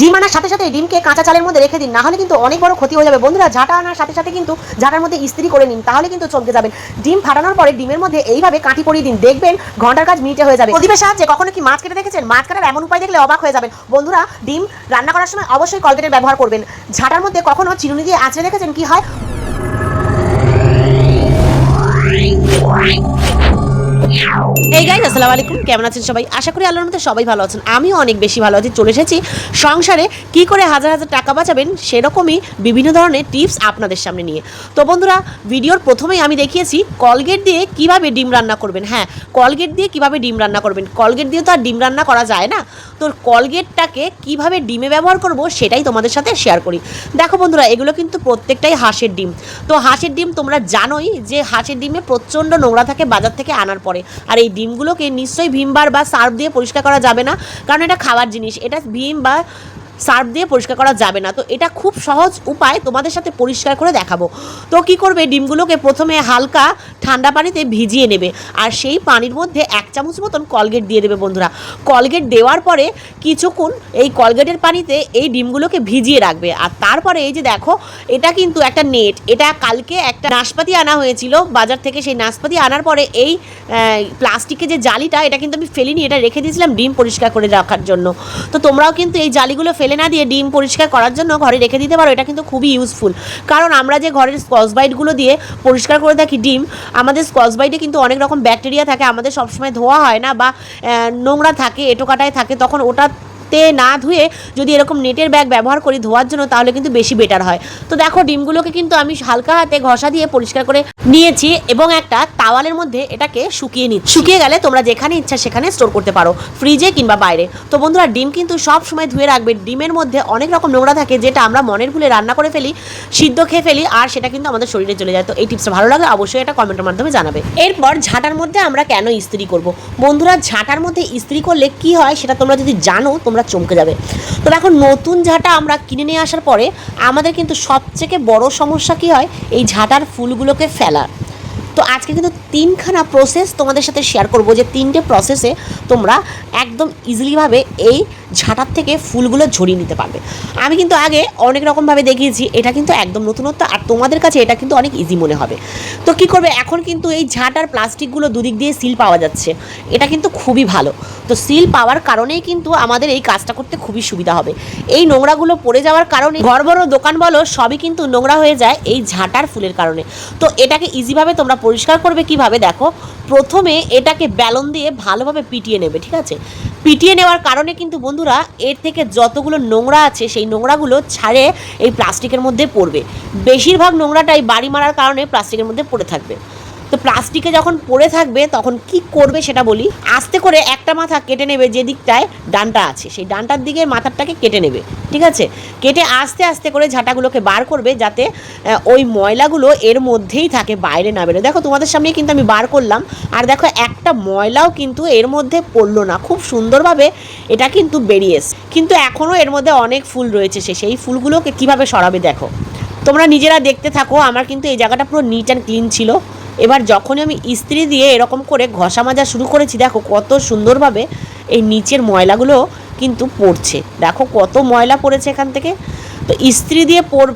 ডিম আনার সাথে সাথে ডিমকে কাঁচা চালের মধ্যে রেখে দিন না হলে কিন্তু অনেক বড় ক্ষতি হয়ে যাবে। বন্ধুরা, ঝাঁটা আনার সাথে সাথে কিন্তু ঝাঁটার মধ্যে ইস্ত্রি করে নিন, তাহলে কিন্তু চমকে যাবেন। ডিম ফাটানোর পরে ডিমের মধ্যে এইভাবে কাঁটি পরিয়ে দিন, দেখবেন ঘণ্টার কাজ মিনিটে হয়ে যাবে। প্রদীপের সাহায্যে কখনো কি মাছ কেটে দেখেছেন? মাছ কাটার এমন উপায় দেখলে অবাক হয়ে যাবেন। বন্ধুরা, ডিম রান্না করার সময় অবশ্যই কলগেটের ব্যবহার করবেন। ঝাঁটার মধ্যে কখনো চিরুনি দিয়ে আঁচড়ে দেখেছেন? কি হয়? এই গাইজ আসসালামু আলাইকুম। কেমন আছেন সবাই? আশা করি আল্লাহর মধ্যে সবাই ভালো আছেন। আমিও অনেক বেশি ভালো আছি। চলে এসেছি সংসারে কি করে হাজার হাজার টাকা বাঁচাবেন সেরকমই বিভিন্ন ধরনের টিপস আপনাদের সামনে নিয়ে। তো বন্ধুরা, ভিডিওর প্রথমেই আমি দেখিয়েছি কলগেট দিয়ে কীভাবে ডিম রান্না করবেন। হ্যাঁ কলগেট দিয়ে কীভাবে ডিম রান্না করবেন? কলগেট দিয়ে তো আর ডিম রান্না করা যায় না। তো কলগেটটাকে কীভাবে ডিমে ব্যবহার করব সেটাই তোমাদের সাথে শেয়ার করি। দেখো বন্ধুরা, এগুলো কিন্তু প্রত্যেকটাই হাঁসের ডিম। তো হাঁসের ডিম তোমরা জানোই যে হাঁসের ডিমে প্রচণ্ড নোংরা থাকে বাজার থেকে আনার পরে। আর এই ডিমগুলোকে নিশ্চয়ই ভীমবার বা সার্ফ দিয়ে পরিষ্কার করা যাবে না। কারণ এটা খাবার জিনিস। এটা ভীম বা সার্ফ দিয়ে পরিষ্কার করা যাবে না। তো এটা খুব সহজ উপায়, তোমাদের সাথে পরিষ্কার করে দেখাবো। তো কি করবে? ডিমগুলোকে প্রথমে হালকা ঠান্ডা পানিতে ভিজিয়ে নেবে আর সেই পানির মধ্যে এক চামচ মতন কলগেট দিয়ে দেবে বন্ধুরা। কলগেট দেওয়ার পরে কিছুক্ষণ এই কলগেটের পানিতে এই ডিমগুলোকে ভিজিয়ে রাখবে। আর তারপরে এই যে দেখো, এটা কিন্তু একটা নেট। এটা কালকে একটা নাশপাতি আনা হয়েছিল। বাজার থেকে সেই নাশপাতি আনার পরে এই প্লাস্টিকের যে জালিটা, এটা কিন্তু আমি ফেলিনি। এটা রেখে দিয়েছিলাম ডিম পরিষ্কার করে রাখার জন্য। তো তোমরাও কিন্তু এই জালিগুলো ফেলে না দিয়ে ডিম পরিষ্কার করার জন্য ঘরে রেখে দিতে পারো, এটা কিন্তু খুবই ইউজফুল কারণ আমরা যে ঘরের স্কচ বাইটগুলো দিয়ে পরিষ্কার করে থাকি ডিম, আমাদের স্কচ বাইটে কিন্তু অনেক রকম ব্যাকটেরিয়া থাকে, আমাদের সবসময় ধোয়া হয় না বা নোংরা থাকে এটো কাটায় থাকে, তখন ওটা তে না ধুয়ে যদি এরকম নেটের ব্যাগ ব্যবহার করি ধোয়ার জন্য, তাহলে কিন্তু বেশি বেটার হয়। তো দেখো, ডিমগুলোকে কিন্তু আমি হালকা হাতে ঘষা দিয়ে পরিষ্কার করে নিয়েছি এবং একটা তাওয়ালের মধ্যে এটাকে শুকিয়ে নিচ্ছি। শুকিয়ে গেলে তোমরা যেখানে ইচ্ছা সেখানে স্টোর করতে পারো ফ্রিজে কিংবা বাইরে। তো বন্ধুরা, ডিম কিন্তু সব সময় ধুয়ে রাখবে। ডিমের মধ্যে অনেক রকম নোংরা থাকে, যেটা আমরা মনের ভুলে রান্না করে ফেলি, সিদ্ধ খেয়ে ফেলি, আর সেটা কিন্তু আমাদের শরীরে চলে যায়। তো এই টিপসটা ভালো লাগে অবশ্যই এটা কমেন্টের মাধ্যমে জানাবে। এরপর ঝাঁটার মধ্যে আমরা কেন ইস্ত্রি করব? বন্ধুরা, ঝাঁটার মধ্যে ইস্ত্রি করলে কি হয় সেটা তোমরা যদি জানো, তোমরা চমকে যাবে। তো এখন নতুন ঝাঁটা আমরা কিনে নিয়ে আসার পরে আমাদের কিন্তু সবথেকে বড় সমস্যা কি হয়? এই ঝাঁটার ফুলগুলোকে ফেলার। তো আজকে কিন্তু তিনখানা প্রসেস তোমাদের সাথে শেয়ার করব যে তিনটে প্রসেসে তোমরা একদম ইজিলিভাবে এই ঝাঁটার থেকে ফুলগুলো ঝরিয়ে নিতে পারবে। আমি কিন্তু আগে অনেক রকমভাবে দেখিয়েছি, এটা কিন্তু একদম নতুনত্ব আর তোমাদের কাছে এটা কিন্তু অনেক ইজি মনে হবে। তো কি করবে? এখন কিন্তু এই ঝাঁটার প্লাস্টিকগুলো দুদিক দিয়ে সিল পাওয়া যাচ্ছে। এটা কিন্তু খুবই ভালো। তো সিল পাওয়ার কারণেই কিন্তু আমাদের এই কাজটা করতে খুবই সুবিধা হবে। এই নোংরাগুলো পড়ে যাওয়ার কারণে ঘর বড় দোকান বলো, সবই কিন্তু নোংরা হয়ে যায় এই ঝাঁটার ফুলের কারণে। তো এটাকে ইজিভাবে তোমরা পরিষ্কার করবে কীভাবে? দেখো, প্রথমে এটাকে ব্যালন দিয়ে ভালোভাবে পিটিয়ে নেবে, ঠিক আছে? পিটিয়ে নেওয়ার কারণে কিন্তু বন্ধুরা, এর থেকে যতগুলো নোংরা আছে, সেই নোংরাগুলো ছাড়ে এই প্লাস্টিকের মধ্যে পড়বে। বেশিরভাগ নোংরাটাই বাড়ি মারার কারণে প্লাস্টিকের মধ্যে পড়ে থাকবে। তো প্লাস্টিকে যখন পড়ে থাকবে, তখন কি করবে সেটা বলি। আস্তে করে একটা মাথা কেটে নেবে যে দিকটায় ডানটা আছে, সেই ডানটার দিকে মাথাটাকে কেটে নেবে, ঠিক আছে? কেটে আস্তে আস্তে করে ঝাঁটাগুলোকে বার করবে যাতে ওই ময়লাগুলো এর মধ্যেই থাকে, বাইরে না বেরো দেখো, তোমাদের সামনে কিন্তু আমি বার করলাম। আর দেখো, একটা ময়লাও কিন্তু এর মধ্যে পড়ল না। খুব সুন্দরভাবে এটা কিন্তু বেরিয়েছে কিন্তু এখনও এর মধ্যে অনেক ফুল রয়েছে সে, সেই ফুলগুলোকে কীভাবে সরাবে দেখো। তোমরা নিজেরা দেখতে থাকো, আমার কিন্তু এই জায়গাটা পুরো নিট অ্যান্ড ক্লিন ছিল। এবার যখনই আমি ইস্ত্রি দিয়ে এরকম করে ঘষা মাজা শুরু করেছি, দেখো কত সুন্দরভাবে এই নিচের ময়লাগুলো কিন্তু পড়ছে। দেখো কত ময়লা পড়েছে এখান থেকে। তো ইস্ত্রি দিয়ে পর-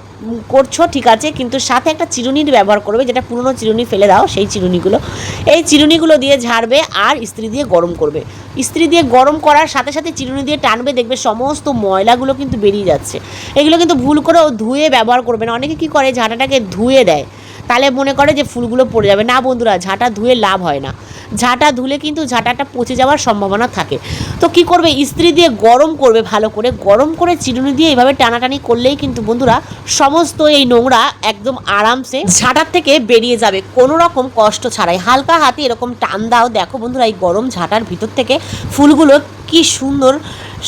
করছ, ঠিক আছে, কিন্তু সাথে একটা চিরুনির ব্যবহার করবে, যেটা পুরনো চিরুনি ফেলে দাও, সেই চিরুনিগুলো। এই চিরুনিগুলো দিয়ে ঝাড়বে আর ইস্ত্রি দিয়ে গরম করবে। ইস্ত্রি দিয়ে গরম করার সাথে সাথে চিরুনি দিয়ে টানবে, দেখবে সমস্ত ময়লাগুলো কিন্তু বেরিয়ে যাচ্ছে। এগুলো কিন্তু ভুল করেও ধুয়ে ব্যবহার করবে না। অনেকে কী করে ঝাঁটাটাকে ধুয়ে দেয়। তাহলে মনে করে যে ফুলগুলো পড়ে যাবে। না বন্ধুরা, ঝাঁটা ধুয়ে লাভ হয় না। ঝাঁটা ধুলে কিন্তু ঝাঁটাটা পচে যাওয়ার সম্ভাবনা থাকে। তো কি করবে? ইস্ত্রি দিয়ে গরম করবে ভালো করে। গরম করে চিরুনি দিয়ে এইভাবে টানাটানি করলেই কিন্তু বন্ধুরা সমস্ত এই নোংরা একদম আরামসে ঝাঁটার থেকে বেরিয়ে যাবে। কোনো রকম কষ্ট ছাড়াই। হালকা হাতে এরকম টান দাও। দেখো বন্ধুরা, এই গরম ঝাঁটার ভিতর থেকে ফুলগুলো কি সুন্দর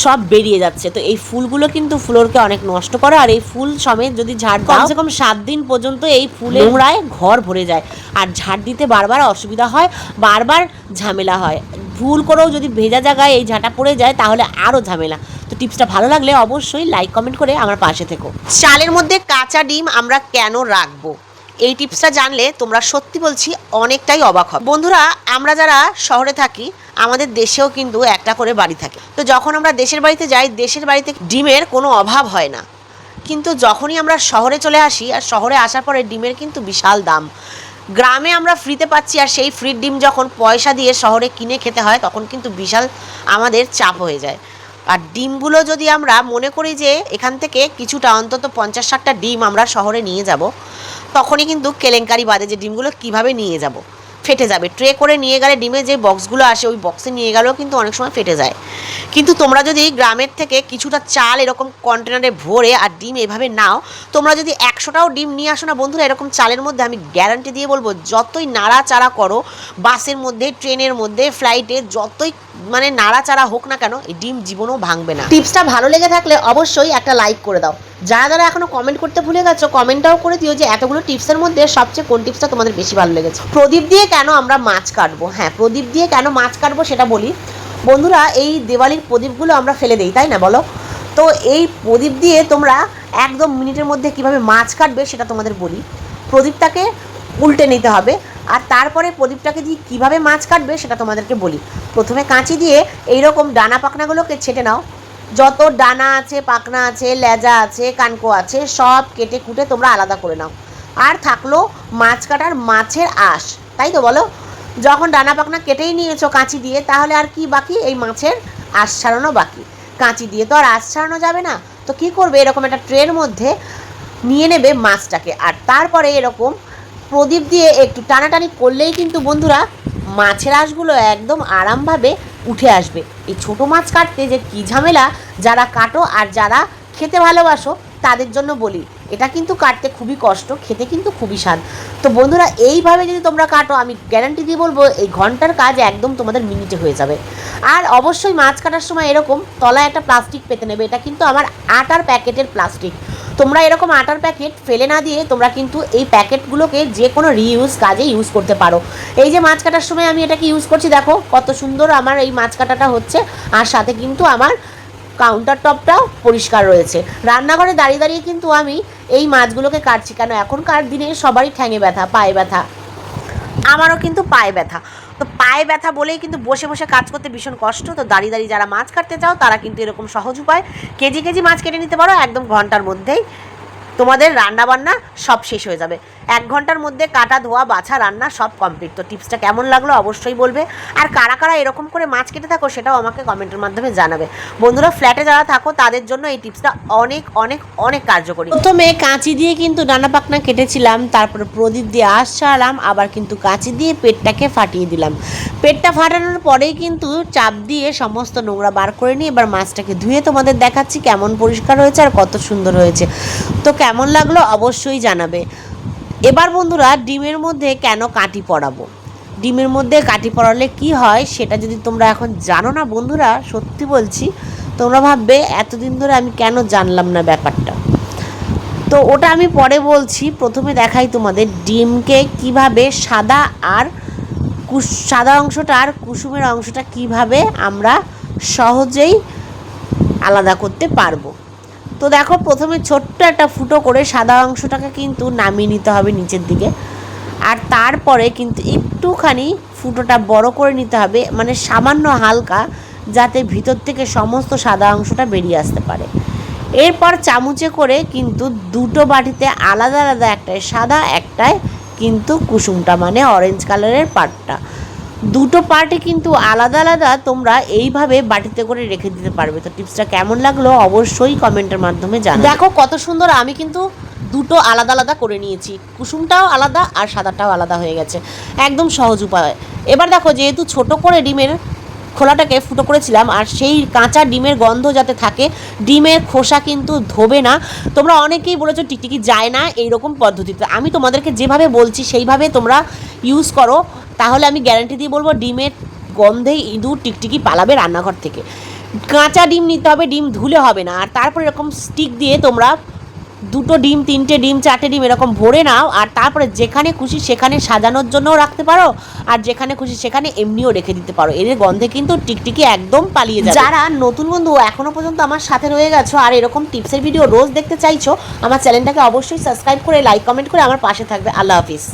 সব বেরিয়ে যাচ্ছে। তো এই ফুলগুলো কিন্তু ফ্লোরকে অনেক নষ্ট করে আর এই ফুল সমেত যদি ঝাড় দাও কমসে কম সাত দিন পর্যন্ত এই ফুলের নোংরায় ঘর ভরে যায়। আর ঝাড় দিতে বারবার অসুবিধা হয় বারবার ঝামেলা হয়। ভুল করেও যদি ভেজা জায়গায় এই ঝাঁটা পড়ে যায় তাহলে আরও ঝামেলা। তো টিপসটা ভালো লাগলে অবশ্যই লাইক কমেন্ট করে আমার পাশে থেকো। চালের মধ্যে কাঁচা ডিম আমরা কেন রাখব? এই টিপসটা জানলে তোমরা সত্যি বলছি অনেকটাই অবাক হবে। বন্ধুরা, আমরা যারা শহরে থাকি, আমাদের দেশেও কিন্তু একটা করে বাড়ি থাকে। তো যখন আমরা দেশের বাড়িতে যাই, দেশের বাড়িতে ডিমের কোনো অভাব হয় না। কিন্তু যখনই আমরা শহরে চলে আসি, আর শহরে আসার পরে ডিমের কিন্তু বিশাল দাম। গ্রামে আমরা ফ্রিতে পাচ্ছি, আর সেই ফ্রির ডিম যখন পয়সা দিয়ে শহরে কিনে খেতে হয়, তখন কিন্তু বিশাল আমাদের চাপ হয়ে যায়। আর ডিমগুলো যদি আমরা মনে করি যে এখান থেকে কিছুটা, অন্তত পঞ্চাশ ষাটটা ডিম আমরা শহরে নিয়ে যাব তখনই কিন্তু কেলেঙ্কারি বাদে যে ডিমগুলো কীভাবে নিয়ে যাব। ফেটে যাবে। ট্রে করে নিয়ে গেলে ডিমের যে বক্সগুলো আসে, ওই বক্সে নিয়ে গেলেও কিন্তু অনেক সময় ফেটে যায়। কিন্তু তোমরা যদি গ্রামের থেকে কিছুটা চাল এরকম কন্টেনারে ভরে আর ডিম এভাবে নাও, তোমরা যদি একশোটাও ডিম নিয়ে আসো না বন্ধুরা, এরকম চালের মধ্যে আমি গ্যারান্টি দিয়ে বলব, যতই নাড়াচাড়া করো, বাসের মধ্যে, ট্রেনের মধ্যে ফ্লাইটে যতই মানে নাড়াচাড়া হোক না কেন, এই ডিম জীবনেও ভাঙবে না। টিপসটা ভালো লেগে থাকলে অবশ্যই একটা লাইক করে দাও। যারা যারা এখনও কমেন্ট করতে ভুলে গেছো কমেন্টটাও করে দিও যে এতগুলো টিপসের মধ্যে সবচেয়ে কোন টিপসটা তোমাদের বেশি ভালো লেগেছে। প্রদীপ দিয়ে কেন আমরা মাছ কাটবো? হ্যাঁ প্রদীপ দিয়ে কেন মাছ কাটবো সেটা বলি। বন্ধুরা, এই দেওয়ালির প্রদীপগুলো আমরা ফেলে দিই, তাই না বলো? তো এই প্রদীপ দিয়ে তোমরা একদম মিনিটের মধ্যে কীভাবে মাছ কাটবে সেটা তোমাদের বলি। প্রদীপটাকে উল্টে নিতে হবে আর তারপরে প্রদীপটাকে দিয়ে কীভাবে মাছ কাটবে সেটা তোমাদেরকে বলি। প্রথমে কাঁচি দিয়ে এইরকম ডানা পাখনাগুলোকে ছেটে নাও। যত ডানা আছে, পাখনা আছে, লেজা আছে, কানকো আছে, সব কেটে কুটে তোমরা আলাদা করে নাও। আর থাকল মাছ কাটার মাছের আঁশ। তাই তো বলো? যখন ডানা পাখনা কেটেই নিয়েছো কাঁচি দিয়ে, তাহলে আর কি বাকি? এই মাছের আঁশ ছাড়ানো বাকি। কাঁচি দিয়ে তো আর আঁশ ছাড়ানো যাবে না। তো কি করবে? এরকম একটা ট্রের মধ্যে নিয়ে নেবে মাছটাকে। আর তারপরে এরকম প্রদীপ দিয়ে একটু টানাটানি করলেই কিন্তু বন্ধুরা মাছের আঁশগুলো একদম আরামভাবে উঠে আসবে। এই ছোট মাছ কাটতে যে কী ঝামেলা, যারা কাটো আর যারা খেতে ভালোবাসো, তাদের জন্য বলি। এটা কিন্তু কাটতে খুবই কষ্ট, খেতে কিন্তু খুবই স্বাদ। তো বন্ধুরা, এইভাবে যদি তোমরা কাটো, আমি গ্যারান্টি দিয়ে বলব, এই ঘণ্টার কাজ একদম তোমাদের মিনিটে হয়ে যাবে। আর অবশ্যই মাছ কাটার সময় এরকম তলায় একটা প্লাস্টিক পেতে নেবে। এটা কিন্তু আমার আটার প্যাকেটের প্লাস্টিক তোমরা এরকম আটার প্যাকেট ফেলে না দিয়ে তোমরা কিন্তু এই প্যাকেটগুলোকে যে কোনো রিইউজ কাজে ইউজ করতে পারো। এই যে মাছ কাটার সময় আমি এটাকে ইউজ করছি, দেখো কত সুন্দর আমার এই মাছ কাটাটা হচ্ছে। আর সাথে কিন্তু আমার কাউন্টার টপটাও পরিষ্কার রয়েছে। রান্নাঘরে দাঁড়িয়ে দাঁড়িয়ে কিন্তু আমি এই মাছগুলোকে কাটছি কেন? এখনকার দিনে সবারই ঠ্যাঙে ব্যথা, পায়ে ব্যথা। আমারও কিন্তু পায়ে ব্যথা। তো পায়ে ব্যথা বলেই কিন্তু বসে বসে কাজ করতে ভীষণ কষ্ট। তো দাঁড়িয়ে দাঁড়িয়ে যারা মাছ কাটতে চাও, তারা কিন্তু এরকম সহজ উপায়। কেজি কেজি মাছ কেটে নিতে পারো একদম ঘণ্টার মধ্যেই। তোমাদের রান্না বান্না সব শেষ হয়ে যাবে। এক ঘণ্টার মধ্যে কাটা ধোয়া, বাছা, রান্না সব কমপ্লিট তো টিপসটা কেমন লাগল অবশ্যই বলবে। আর কারা কারা এরকম করে মাছ কেটে থাকো সেটাও আমাকে কমেন্টের মাধ্যমে জানাবে। বন্ধুরা ফ্ল্যাটে যারা থাকো, তাদের জন্য এই টিপসটা অনেক অনেক অনেক কার্যকরী। প্রথমে কাঁচি দিয়ে কিন্তু ডানা পাকনা কেটেছিলাম, তারপরে প্রদীপ দিয়ে আশ ছাড়ালাম, আবার কিন্তু কাঁচি দিয়ে পেটটাকে ফাটিয়ে দিলাম। পেটটা ফাটানোর পরেই কিন্তু চাপ দিয়ে সমস্ত নোংরা বার করে নিয়ে এবার মাছটাকে ধুয়ে তোমাদের দেখাচ্ছি কেমন পরিষ্কার হয়েছে আর কত সুন্দর হয়েছে। তো কেমন লাগল অবশ্যই জানাবে। এবার বন্ধুরা, ডিমের মধ্যে কেন কাটি পড়াবো ডিমের মধ্যে কাটি পড়ালে কি হয় সেটা যদি তোমরা এখন জানো না বন্ধুরা, সত্যি বলছি, তোমরা ভাববে এতদিন ধরে আমি কেন জানলাম না ব্যাপারটা? তো ওটা আমি পরে বলছি, প্রথমে দেখাই তোমাদের ডিমকে কীভাবে সাদা আর কুস, সাদা অংশটা আর কুসুমের অংশটা কীভাবে আমরা সহজেই আলাদা করতে পারব। তো দেখো, প্রথমে ছোট্ট একটা ফুটো করে সাদা অংশটাকে কিন্তু নামিয়ে নিতে হবে নিচের দিকে। আর তারপরে কিন্তু একটুখানি ফুটোটা বড় করে নিতে হবে মানে সামান্য হালকা, যাতে ভিতর থেকে সমস্ত সাদা অংশটা বেরিয়ে আসতে পারে। এরপর চামচে করে কিন্তু দুটো বাটিতে আলাদা আলাদা একটায়, সাদা একটায় কিন্তু কুসুমটা মানে অরেঞ্জ কালারের পার্টটা দুটো পার্টে কিন্তু আলাদা আলাদা তোমরা এইভাবে বাটিতে করে রেখে দিতে পারবে। তো টিপসটা কেমন লাগল অবশ্যই কমেন্টের মাধ্যমে জানাও দেখো কত সুন্দর আমি কিন্তু দুটো আলাদা আলাদা করে নিয়েছি। কুসুমটাও আলাদা আর সাদাটাও আলাদা হয়ে গেছে। একদম সহজ উপায়। এবার দেখো যেহেতু ছোট করে ডিমের খোলাটাকে ফুটো করেছিলাম আর সেই কাঁচা ডিমের গন্ধ যাতে থাকে, ডিমের খোসা কিন্তু ধোবে না। তোমরা অনেকেই বলেছ, টিকটিকি যায় না, এইরকম পদ্ধতিতে। আমি তোমাদেরকে যেভাবে বলছি, সেইভাবে তোমরা ইউজ করো। তাহলে আমি গ্যারান্টি দিয়ে বলব, ডিমের গন্ধে ইঁদুর টিকটিকি পালাবে রান্নাঘর থেকে। কাঁচা ডিম নিতে হবে, ডিম ধুলে হবে না। আর তারপর এরকম স্টিক দিয়ে তোমরা দুটো ডিম, তিনটে ডিম, চারটে ডিম এরকম ভরে নাও, আর তারপরে যেখানে খুশি সেখানে সাজানোর জন্যও রাখতে পারো, আর যেখানে খুশি সেখানে এমনিও রেখে দিতে পারো। এর গন্ধে কিন্তু টিকটিকি একদম পালিয়ে যাবে। যারা নতুন বন্ধু এখনও পর্যন্ত আমার সাথে রয়ে গেছো আর এরকম টিপসের ভিডিও রোজ দেখতে চাইছো, আমার চ্যানেলটাকে অবশ্যই সাবস্ক্রাইব করে লাইক কমেন্ট করে আমার পাশে থাকবে। আল্লাহ হাফিজ।